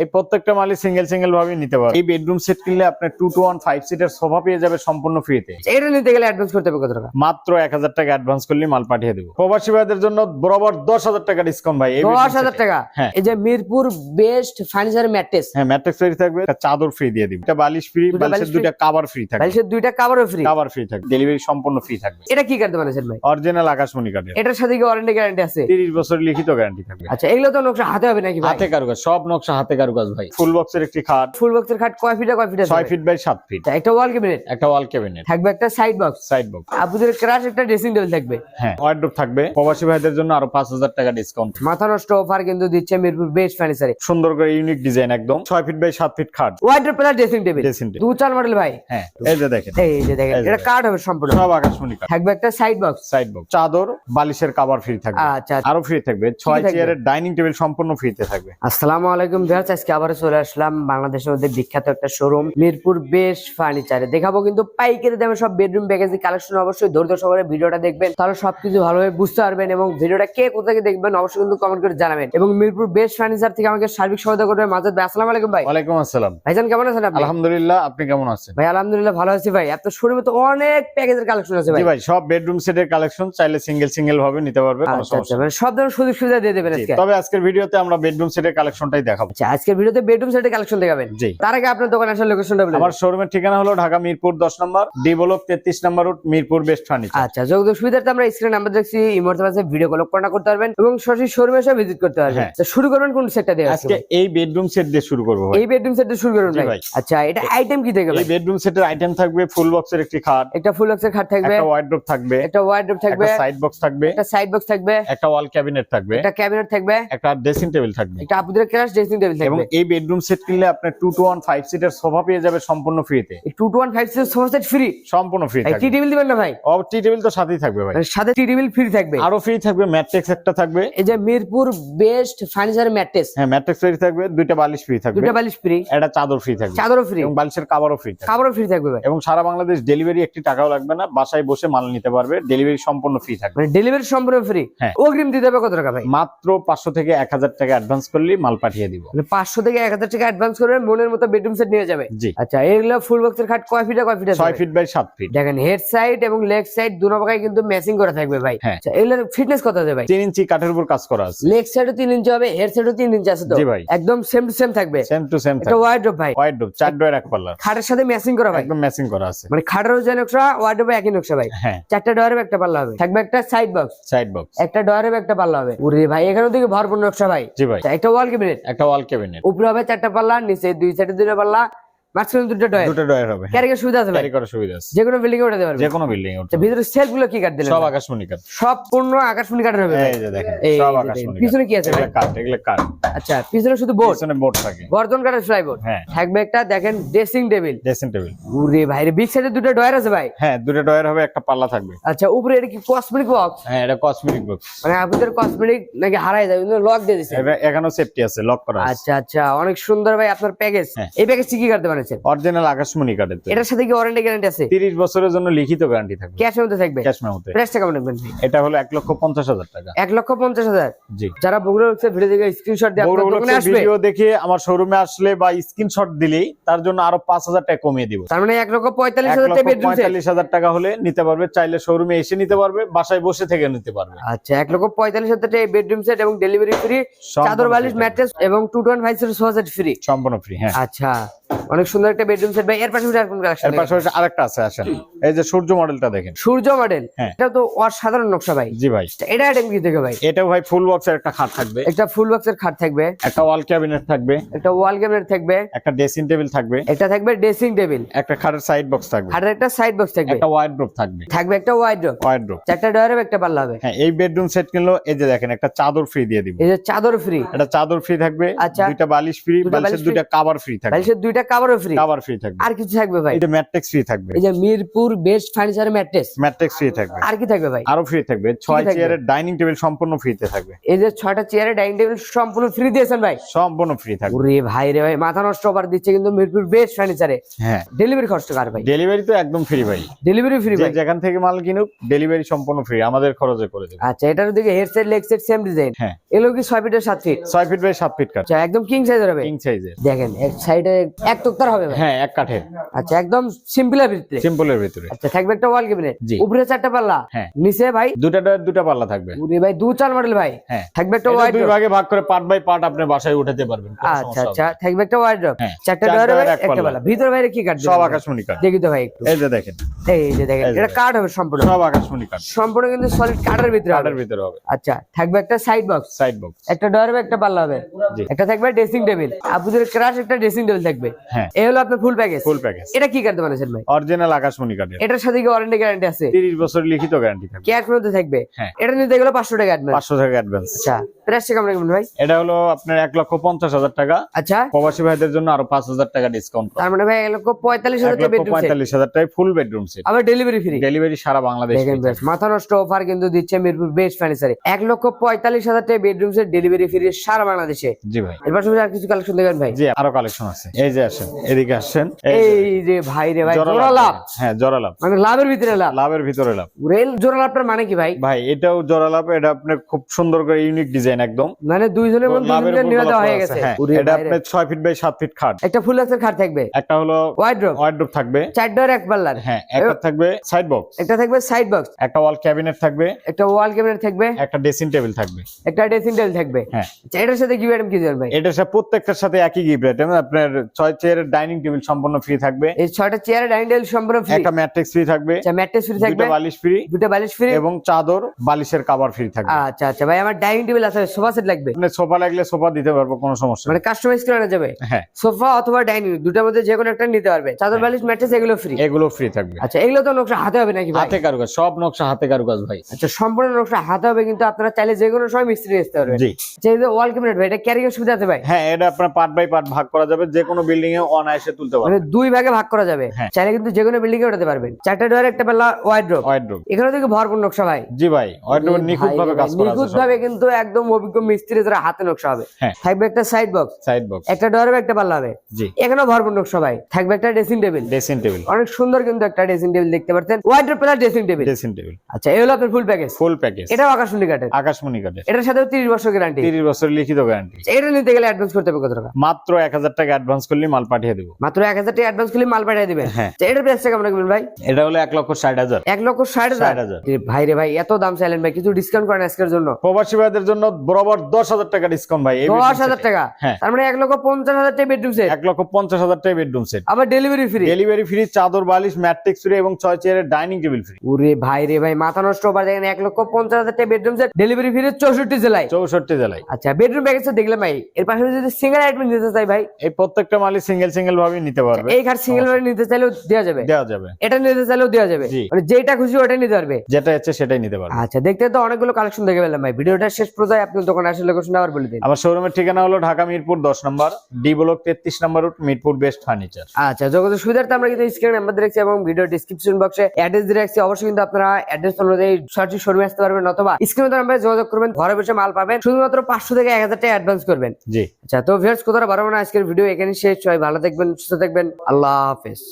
এই প্রত্যেকটা মালই single single ভাবে নিতে পারবে এই বেডরুম সেট কিনলে আপনি two two one five seater sofa পেয়ে যাবে সম্পূর্ণ ফ্রিতে এটা নিতে গেলে অ্যাডভান্স করতে হবে কত টাকা? মাত্র এক হাজার টাকা অ্যাডভান্স করলে মাল পাঠিয়ে দেবো। প্রবাসী ভাইদের জন্য বরাবর দশ হাজার টাকা ডিসকাউন্ট ভাই দশ হাজার। টাকা? হ্যাঁ। এই যে মিরপুর বেস্ট ফার্নিচার ম্যাট্রেস হ্যাঁ ম্যাট্রিক্স ফ্রি থাকবে চাদর ফ্রি দিয়ে দিবে। একটা বালিশ ফ্রি বালিশের? দুইটা কাভার ফ্রি থাকবে। বালিশের দুইটা কাভারও ফ্রি কাভার ফ্রি থাকবে। ডেলিভারি সম্পূর্ণ ফ্রি থাকবে। এটা কি কাটতে বানাইছেন ভাই? অরিজিনাল আকাশমণি কাঠের এটার সাথে কি ওয়ারেন্টি গ্যারান্টি আছে? তিরিশ বছর লিখিত গ্যারান্টি থাকবে। আচ্ছা এগুলো তো নকশা হাতে হবে নাকি ভাই? হাতে কারুকাজ সব নকশা হাতে কারুকাজ ভাই। ফুল বক্সের একটি খাট। ফুল বক্সের খাট কয় ফিট কয় ফিট ফিট বাই সাত ফিট। আচ্ছা, একটা ওয়াল ক্যাবিনেট একটা ওয়াল ক্যাবিনেট থাকবে একটা সাইড বক্স সাইড বক্স আপনাদের ক্রাশ একটা ড্রেসিং টেবিল থাকবে? হ্যাঁ ওয়ার্ডরোব থাকবে। প্রবাসী ভাইদের জন্য আরও পাঁচ হাজার টাকা ডিসকাউন্ট মাথা নষ্ট অফার কিন্তু দিচ্ছে মিরপুর বেস্ট ফার্নিচারে সুন্দর করে ইউনিক ডিজাইন একদম। ছয় ফিট বাই সাত ফিট খাট। Plus dressing table Dressing table। দু চার মডেল ভাই। হ্যাঁ এই যে দেখেন। এই যে দেখেন এটা। কার্ড হবে সম্পূর্ণ। সব আকাশমণি কাঠ থাকবে একটা সাইড বক্স সাইড বক্স চাদর বালিশের কাভার ফ্রি থাকবে। আচ্ছা আরও ফ্রি থাকবে। ছয়? চেয়ারের ডাইনিং টেবিল সম্পূর্ণ ফ্রিতে থাকবে। আসসালামু আলাইকুম ভিউয়ার্স আজকে আবার চলে আসলাম বাংলাদেশের মধ্যে বিখ্যাত একটা শোরুম মিরপুর বেস্ট ফার্নিচারে দেখাবো কিন্তু পাইকারি দামে সব বেডরুম প্যাকেজ কালেকশন অবশ্যই ধৈর্য সহকারে ভিডিওটা দেখবেন। তাহলে সবকিছু ভালোভাবে বুঝতে পারবেন এবং ভিডিওটা কে কোথা থেকে দেখবেন অবশ্যই কিন্তু কমেন্ট করে জানাবেন। এবং মিরপুর বেস্ট ফার্নিচার থেকে আমাকে সার্বিক সহায়তা করবে মাজাদ ভাই আসসালামু আলাইকুম ভাই। ওয়ালাইকুম আসসালাম। ভাইজান কেমন আছেন আপনি? আলহামদুলিল্লাহ আপনি কেমন আছেন? ভাই আলহামদুলিল্লাহ ভালো আছি ভাই। আপনার শোরুমে তো অনেক প্যাকেজের কালেকশন আছে ভাই। ভাই সব বেডরুম সেটের কালেকশন চাইলে সিঙ্গেল সিঙ্গেল ভাবে নিতে পারবে কোনো আচ্ছা আচ্ছা সমস্যা। মানে সব ধরনের সুযোগ সুবিধা দিয়ে দেবেন আজকে। তবে আজকের ভিডিওতে আমরা বেডরুম সেটের কালেকশনটাই দেখাবো। আচ্ছা আজকের ভিডিওতে বেডরুম সেটের কালেকশন দেখাবেন। জি। তার আগে আপনার দোকানে আসার লোকেশনটা বলে আমার শোরুমের ঠিকানা হলো ঢাকা মিরপুর দশ নম্বর ডি ব্লক তেত্রিশ নম্বর রুট মিরপুর বেস্ট ফার্নিচার আচ্ছা যোগাযোগ সুবিধার্থে আমরা স্ক্রিনে নাম্বার দেখছি ইমোর্তে পাশে ভিডিও কল করা করতে পারবেন এবং সরাসরি শোরুমে এসে ভিজিট করতে পারবেন। হ্যাঁ। তো শুরু করবেন কোন সেটটা দিয়ে আজকে এই বেডরুম সেট দিয়ে শুরু করব। এই বেডরুম সেটটা শুরু করুন ভাই। আচ্ছা এটা আইটেম কি থেকে এই বেডরুম সেটের আইটেম থাকবে ফুল বক্সের একটি খাট। একটা ফুল বক্সের খাট থাকবে। একটা ওয়ার্ডরোব থাকবে। একটা ওয়ার্ডরোব থাকবে। একটা সাইড বক্স থাকবে। একটা সাইড বক্স থাকবে। একটা ওয়াল ক্যাবিনেট থাকবে। একটা ক্যাবিনেট থাকবে। একটা ড্রেসিং টেবিল থাকবে। একটা আপুদের ক্রাশ ড্রেসিং টেবিল এবং এই বেডরুম সেট কিনলে আপনি two two one five seater sofa পেয়ে যাবে সম্পূর্ণ ফ্রিতে two two one five six sofa set free সম্পূর্ণ ফ্রি টি টেবিল দিবেন না ভাই? ও টি টেবিল তো সাথেই থাকবে ভাই। মানে সাথে টি টেবিল ফ্রি থাকবে। আরও ফ্রি থাকবে ম্যাট্রিক্স একটা থাকবে। এই যে মিরপুর বেস্ট ফার্নিচার ম্যাট্রেস হ্যাঁ ম্যাট্রিক্স ফ্রি থাকবে দুইটা বালিশ ফ্রি থাকবে। দুটো বালিশ ফ্রি একটা চাদর ফ্রি থাকবে। চাদরও ফ্রি এবং বালিশের কাভারও ফ্রি থাকবে। কাপড়ও ফ্রি থাকবে ভাই। এবং সারা বাংলাদেশ ডেলিভারি একটি টাকাও লাগবে না। বাসায় বসে মাল নিতে পারবে ডেলিভারি সম্পূর্ণ ফ্রি থাকবে। মানে ডেলিভারি সম্পূর্ণ ফ্রি হ্যাঁ। অগ্রিম দিতে হবে কত টাকা ভাই? মাত্র পাঁচশো থেকে এক হাজার টাকা অ্যাডভান্স করলেই মাল পাঠিয়ে দিব। মানে পাঁচশো থেকে এক হাজার টাকা অ্যাডভান্স মনের মতো বেডরুম সেট নিয়ে যাবে। আচ্ছা এগুলো ফুল বক্সের খাট কয় ফিটে কয় ফিট ছয় ফিট বাই সাত ফিট দেখেন হেড সাইড এবং লেগ সাইড পাকায় কিন্তু ম্যাচিং করা থাকবে ভাই। হ্যাঁ। আচ্ছা এগুলোর ফিটনেস কত আছে ভাই? তিন ইঞ্চি কাঠের উপর কাজ করা আছে। লেগ সাইডও তিন ইঞ্চি হবে হেড সাইডও তিন ইঞ্চি আছে তো? ভাই। একদম সেম টু সেম থাকবে। সেম টু সেম এটা ভাই। ডোব চার ডোয়ের এক পাল্লার। খাটের সাথে ম্যাচিং করা ভাই। একদম ম্যাচিং করা আছে। মানে খাটেরও যে নকশা ওয়াইড একই নকশা ভাই। হ্যাঁ। চারটা ডয়ারে একটা পাল্লা হবে। থাকবে একটা সাইড বক্স সাইড বক্স একটা ডয়ারে একটা পাল্লা হবে। ওরে ভাই এখানেও দিকে ভরপুর নকশা ভাই। জি ভাই। আচ্ছা, একটা ওয়াল ক্যাবিনেট একটা ওয়াল ক্যাবিনেট উপরে হবে চারটা পাল্লা নিচে দুই সাইডে দুইটা পাল্লা দুটো ডয়ার দুটো ডয়ার হবে ক্যারিকের সুবিধা আছে ক্যারি করার সুবিধা আছে। যে কোনো বিল্ডিং এ উঠাতে পারবে। যে কোনো বিল্ডিং এ আচ্ছা, ভিতরে সেলফগুলো কি কাট দিলেন? সব? আকাশমণি কাঠ সম্পূর্ণ আকাশমণি কাঠের হবে এই যে দেখেন সব আকাশমণি পিছনে কি আছে? এগুলো এগুলো কাঠ আচ্ছা পিছনে শুধু বোর্ড পিছনে বোর্ড থাকে। গর্জন কাঠের ফ্লাইবোর্ড হ্যাঁ। থাকবে একটা দেখেন ড্রেসিং টেবিল ড্রেসিং টেবিল ওরে ভাই বিগ সাইডে দুটো ডয়ার আছে ভাই? হ্যাঁ দুটো ডয়ার হবে একটা পাল্লা থাকবে। আচ্ছা উপরে এটা কি কসমেটিক বক্স হ্যাঁ এটা কসমেটিক বক্স মানে আপনাদের কসমেটিক নাকি হারাই যাবে লক দিয়ে এটা এখানেও সেফটি আছে লক করা আছে। আচ্ছা আচ্ছা অনেক সুন্দর ভাই আপনার প্যাকেজ হ্যাঁ। এই প্যাকেজটি কি করতে পারছেন অরিজিনাল আকাশমণি কাঠের এটার সাথে কি ওয়ারেন্টি গ্যারান্টি আছে? তিরিশ বছরের জন্য লিখিত গ্যারান্টি থাকবে। ক্যাশ মধ্যে থাকবে? ক্যাশ মেমোতে প্রাইসটা কেমন রাখবেন এটা হলো এক লক্ষ পঞ্চাশ হাজার টাকা। এক লক্ষ পঞ্চাশ হাজার? জি। যারা বগুড়া হচ্ছে ভিডিও দেখে স্ক্রিনশট দিয়ে আপনার দোকানে আসবে? ভিডিও দেখে আমার শোরুমে আসলে বা স্ক্রিনশট দিলেই তার জন্য আরও পাঁচ হাজার টাকা কমিয়ে দিব। তার মানে এক লক্ষ পঁয়তাল্লিশ এক হাজার লক্ষ টাকা বেডরুম সেট পঁয়তাল্লিশ হাজার টাকা হলে নিতে পারবে চাইলে শোরুমে এসে নিতে পারবে বাসায় বসে থেকে নিতে পারবে। আচ্ছা এক লক্ষ পঁয়তাল্লিশ হাজার টাকা বেডরুম সেট এবং ডেলিভারি ফ্রি চাদর বালিশ ম্যাট্রেস এবং two twenty five sofa set free সম্পূর্ণ ফ্রি হ্যাঁ। আচ্ছা। অনেক সুন্দর একটা বেডরুম সেট ভাই এর পাশাপাশি আর কোন এর কালেকশন পাশাপাশি আরেকটা আছে আসেন এই যে সূর্য মডেলটা দেখেন। সূর্য মডেল হ্যাঁ। এটা তো অসাধারণ নকশা ভাই। জি ভাই। আচ্ছা, এটা আইটেম কি থেকে ভাই? এটাও ভাই ফুল বক্সের একটা খাট থাকবে। একটা ফুল বক্সের খাট থাকবে। একটা ওয়াল ক্যাবিনেট থাকবে। একটা ওয়াল ক্যাবিনেট থাকবে। একটা ড্রেসিং টেবিল থাকবে। একটা থাকবে ড্রেসিং টেবিল একটা খাটের সাইড বক্স থাকবে। আর একটা সাইড বক্স থাকবে। একটা ওয়াইড্রোপ থাকবে। থাকবে একটা ওয়াইড্রোপ ওয়াইড্রোপ চারটা ডয়ারে একটা পাল্লা হবে। হ্যাঁ এই বেডরুম সেট কিনলো এই যে দেখেন একটা চাদর ফ্রি দিয়ে দিব। এই যে চাদর ফ্রি একটা চাদর ফ্রি থাকবে আচ্ছা। দুইটা বালিশ ফ্রি বালিশের দুইটা কাভার ফ্রি থাকবে। বালিশের দুইটা এটা কাভারও ফ্রি কাভার ফ্রি থাকবে। আর কিছু থাকবে ভাই? এটা ম্যাট্রিক্স ফ্রি থাকবে। এই যে Mirpur best furniture mattress matrix free থাকবে। আর কি থাকবে ভাই? আরও ফ্রি থাকবে। ছয় চেয়ারের ডাইনিং টেবিল সম্পূর্ণ ফ্রিতে থাকবে। এই যে ছয়টা চেয়ারে ডাইনিং টেবিল সম্পূর্ণ ফ্রি দিয়েছেন ভাই। সম্পূর্ণ ফ্রি থাকবে। ওরে ভাই রে ভাই মাথা নষ্ট অফার দিচ্ছে কিন্তু মিরপুর বেস্ট ফার্নিচারে হ্যাঁ। ডেলিভারি খরচ কার ভাই? ডেলিভারি তো একদম ফ্রি ভাই। ডেলিভারি ফ্রি ভাই? যেখান থেকে মাল কিনুক ডেলিভারি সম্পূর্ণ ফ্রি আমাদের খরচে করে দেবে। আচ্ছা এটার দিকে head set leg set same design হ্যাঁ। এগুলো কি ছয় ফিটের সাত ফিট ছয় ফিট বাই সাত ফিট কাঠ আচ্ছা একদম কিং সাইজের হবে। কিং সাইজের দেখেন এক সাইডে এক তোক্তার হবে হ্যাঁ এক কাঠের। আচ্ছা একদম সিম্পলের ভিতরে? সিম্পলের ভিতরে। আচ্ছা থাকবে একটা ওয়াল ক্যাবিনেট উপরে চারটা পাল্লা? হ্যাঁ। নিচে ভাই? দুটা দুটা পাল্লা থাকবে। উরে ভাই দু চার মডেল ভাই। হ্যাঁ। থাকবে একটা ওয়াইড দুই ভাগে ভাগ করে পার্ট বাই পার্ট আপনি বাসায় উঠাতে পারবেন আচ্ছা আচ্ছা থাকবে একটা ওয়াইড হ্যাঁ, চারটা চার ডয়ার ডয়ার, একটা পাল্লা। ভিতর বাইরে কি কাট। সব আকাশমণি কাঠ দেখি তো ভাই একটু। এই যে দেখেন। এই যে দেখেন এটা। কাঠ হবে সম্পূর্ণ। সব আকাশমণি কাঠ সম্পূর্ণ কিন্তু সলিড কাঠের ভিতরে কাঠের ভিতরে হবে। আচ্ছা থাকবে একটা সাইড বক্স সাইড বক্স একটা হবে একটা পাল্লা হবে। একটা থাকবে ড্রেসিং টেবিল আপনাদের ক্রাশ একটা ড্রেসিং টেবিল থাকবে। হ্যাঁ। এই হলো আপনার ফুল প্যাকেজ ফুল প্যাকেজ এটা কি কাটতে বানাচ্ছেন ভাই? অরিজিনাল আকাশমণি কাঠের এটার সাথে কি ওয়ারেন্টি গ্যারান্টি আছে? তিরিশ বছর লিখিত গ্যারান্টি থাকবে। ক্যাশ মধ্যে থাকবে? হ্যাঁ। এটা নিতে গেলে পাঁচশো টাকা অ্যাডভান্স টাকা অ্যাডভান্স আচ্ছা। প্রাইসটা কেমন কেমন ভাই? এটা হলো আপনার এক লক্ষ পঞ্চাশ হাজার টাকা। আচ্ছা। প্রবাসী ভাইদের জন্য আরও পাঁচ হাজার টাকা ডিসকাউন্ট তার মানে ভাই এক লক্ষ পঁয়তাল্লিশ হাজার টাকা লক্ষ বেডরুম সেট পঁয়তাল্লিশ হাজার টাকা ফুল বেডরুম সেট আবার ডেলিভারি ফ্রি ডেলিভারি সারা বাংলাদেশ মাথা নষ্ট অফার কিন্তু দিচ্ছে মিরপুর বেস্ট ফার্নিচারে এক লক্ষ পঁয়তাল্লিশ হাজার টাকা বেডরুম সেট ডেলিভারি ফ্রি সারা বাংলাদেশে। জি ভাই। এর পাশাপাশি আর কিছু কালেকশন দেখেন ভাই। জি আরও কালেকশন আছে। এই যে আসেন এদিকে আসছেন এই যে, ভাই রে ভাই জোড়া লাভ। হ্যাঁ জোড়া লাভ। মানে লাভের ভিতরে লাভ। লাভের ভিতরে লাভ। রেল জোড়া লাভটার মানে কি ভাই? ভাই এটাও জোড়া লাভ। এটা আপনার খুব সুন্দর করে ইউনিক ডিজাইন একদম। মানে দুইজনের মধ্যে হয়ে গেছে। আছে, হ্যাঁ। এটা। ছয় ফিট বাই ফিট খাট। একটা ফুল এক্সের খাট থাকবে। একটা হলো থাকবে। চার ডোর এক পাল্লার। হ্যাঁ একটা থাকবে সাইড বক্স একটা থাকবে সাইড বক্স একটা ওয়াল ক্যাবিনেট থাকবে। একটা ওয়াল ক্যাবিনেট থাকবে। একটা ড্রেসিং টেবিল থাকবে। একটা ড্রেসিং টেবিল থাকবে। হ্যাঁ। আচ্ছা, এটার সাথে কি ভাই? এটার সাথে প্রত্যেকটার সাথে একই গিফট আইটেম আপনার ছয় চেয়ারের ডাইনিং টেবিল সম্পূর্ণ ফ্রি থাকবে। এই ছয়টা চেয়ার ডাইনিং টেবিল সম্পূর্ণ ফ্রি একটা ম্যাট্রিক্স ফ্রি থাকবে। আচ্ছা ম্যাট্রেস ফ্রি থাকবে। দুটো বালিশ ফ্রি দুটো বালিশ ফ্রি এবং চাদর বালিশের কাভার ফ্রি থাকবে। আচ্ছা আচ্ছা ভাই আমার ডাইনিং টেবিল আছে সোফা সেট লাগবে? আপনি সোফা লাগলে সোফা দিতে পারব কোনো সমস্যা মানে কাস্টমাইজ করে যাবে? হ্যাঁ। সোফা অথবা ডাইনিং দুটার মধ্যে যে কোনো একটা নিতে পারবে। চাদর বালিশ ম্যাট্রেস এগুলো ফ্রি এগুলো ফ্রি থাকবে। আচ্ছা এগুলো তো নকশা হাতে হবে নাকি হাতে কারুকাজ সব নকশা হাতে কারুকাজ ভাই। আচ্ছা সম্পূর্ণ নকশা হাতে হবে কিন্তু আপনারা চাইলে যে কোনো সময় মিস্ত্রি আসতে পারবেন। জি। আচ্ছা যে ওয়াল ক্যাবিনেট ভাই এটা ক্যারিং এর সুবিধা আছে ভাই? হ্যাঁ এটা আপনার পার্ট বাই পার্ট ভাগ করা যাবে যে কোনো বিল্ডিং এ অনায়াসে তুলতে মানে দুই ভাগে ভাগ করা যাবে। হ্যাঁ। চাইলে কিন্তু যে কোনো বিল্ডিং এ উঠাতে পারবেন। চারটা ডোয়ার একটা পাল্লা ওয়াইড্রোপ ওয়াইড্রোব এখানে থেকে ভরপুর নকশা ভাই। জি ভাই ওয়াইড্রোব নিখুঁত ভাবে কাজ করা নিখুঁত ভাবে কিন্তু একদম অভিজ্ঞ মিস্ত্রি যারা হাতে নকশা হবে। হ্যাঁ। থাকবে একটা সাইড বক্স সাইড বক্স একটা ডোয়ার একটা পাল্লা হবে। এখানেও ভরপুর নকশা ভাই। থাকবে একটা ড্রেসিং টেবিল ড্রেসিং টেবিল অনেক সুন্দর কিন্তু একটা ড্রেসিং টেবিল দেখতে পাচ্ছেন। Wardrobe plus dressing table dressing table আচ্ছা এই হলো আপনার ফুল প্যাকেজ ফুল প্যাকেজ এটাও আকাশমণি কাঠের। আকাশমণি কাঠের। এটার সাথে তিরিশ বছর গ্যারান্টি তিরিশ বছর লিখিত গ্যারান্টি এটা নিতে গেলে অ্যাডভান্স করতে হবে কত টাকা? মাত্র এক হাজার টাকা অ্যাডভান্স করলে মাল পাঠিয়ে দেবো। মাত্র এক হাজার টাকা অ্যাডভান্স করলে মাল পাঠিয়ে দিবেন। হ্যাঁ। আচ্ছা, এটার প্রাইসটা কেমন রাখবেন ভাই? এটা হলো এক লক্ষ ষাট হাজার। এক লক্ষ ষাট হাজার? 60,000 এ ভাই রে ভাই এত দাম চাইলেন ভাই কিছু ডিসকাউন্ট করেন আজকের জন্য। প্রবাসী ভাইদের জন্য বরাবর দশ হাজার টাকা ডিসকাউন্ট ভাই দশ হাজার টাকা? হ্যাঁ। তার মানে এক লক্ষ পঞ্চাশ হাজার টাকা বেডরুম সেট এক লক্ষ পঞ্চাশ হাজার টাকা বেডরুম সেট আবার ডেলিভারি ফ্রি ডেলিভারি ফ্রি চাদর বালিশ ম্যাট্রিক্স ফ্রি এবং ছয় চেয়ারের ডাইনিং টেবিল ফ্রি ওরে ভাই রে ভাই মাথা নষ্ট দেখেন এক লক্ষ পঞ্চাশ হাজার টাকা বেডরুম সেট ডেলিভারি ফ্রি চৌষট্টি জেলায়। চৌষট্টি জেলায়। আচ্ছা বেডরুম প্যাকেজটা দেখলাম ভাই এর পাশাপাশি যদি সিঙ্গেল আইটেম নিতে চাই ভাই এই প্রত্যেকটা মালই সিঙ্গেল সিঙ্গেল ভাবে নিতে পারবে। এই খাট সিঙ্গেল ভাবে নিতে চাইলেও দেওয়া যাবে। দেওয়া যাবে। এটা নিতে চাইলেও দেওয়া যাবে। মানে যেটা খুশি ওটাই নিতে পারবে। যেটা ইচ্ছে সেটাই নিতে পারবে। আচ্ছা দেখতে তো অনেকগুলো কালেকশন দেখে পেলাম ভাই। ভিডিওটা শেষ পর্যায়ে আপনার দোকানে লোকেশন আবার বলে দিন। আমার শোরুমের ঠিকানা হলো ঢাকা মিরপুর দশ নম্বর ডি ব্লক তেত্রিশ নম্বর রুট মিরপুর বেস্ট ফার্নিচার আচ্ছা যোগাযোগ সুবিধার্থে আমরা কিন্তু স্ক্রিনে নাম্বার দিয়ে এবং ভিডিও ডিসক্রিপশন বক্সে অ্যাড্রেস দিয়ে রাখছি। অবশ্যই কিন্তু আপনারা অ্যাড্রেস অনুযায়ী সরাসরি শোরুমে আসতে পারবেন অথবা স্ক্রিনে নাম্বারে যোগাযোগ করবেন ঘরে বসে মাল পাবেন। শুধুমাত্র পাঁচশো থেকে এক হাজার টাকা অ্যাডভান্স করবেন। জি। আচ্ছা তো ভিউয়ার্স কোথাও বাড়াবো না। আজকের ভিডিও এখানে শেষ। সবাই ভালো থাকবেন সুস্থ থাকবেন। আল্লাহ হাফেজ।